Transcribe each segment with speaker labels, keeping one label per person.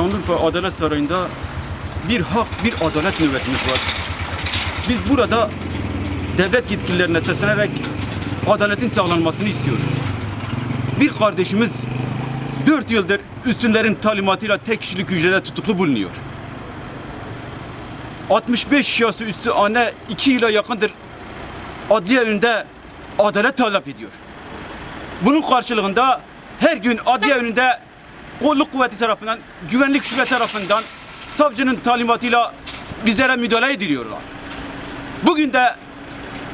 Speaker 1: Şanlıurfa Adalet Sarayı'nda bir hak, bir adalet nöbetimiz var. Biz burada devlet yetkililerine seslenerek adaletin sağlanmasını istiyoruz. Bir kardeşimiz 4 yıldır üstünlerin talimatıyla tek kişilik hücrede tutuklu bulunuyor. 65 yaşı üstü anne 2 yıla yakındır adliye önünde adalet talep ediyor. Bunun karşılığında her gün adliye önünde kolluk kuvveti tarafından, güvenlik şube tarafından savcının talimatıyla bizlere müdahale ediliyorlar. Bugün de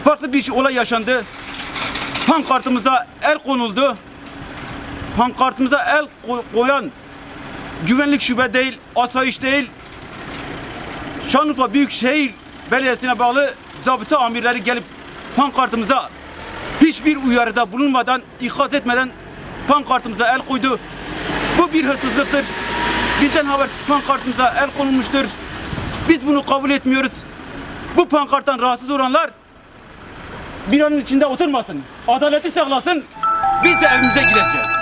Speaker 1: farklı bir olay yaşandı. Pankartımıza el konuldu. Pankartımıza el ko- koyan güvenlik şube değil, asayiş değil, Şanlıurfa Büyükşehir Belediyesi'ne bağlı zabıta amirleri gelip pankartımıza hiçbir uyarıda bulunmadan, ikaz etmeden pankartımıza el koydu. Bu bir hırsızlıktır. Bizden habersiz pankartımıza el konulmuştur. Biz bunu kabul etmiyoruz. Bu pankarttan rahatsız olanlar binanın içinde oturmasın. Adaleti sağlasın. Biz de evimize gideceğiz.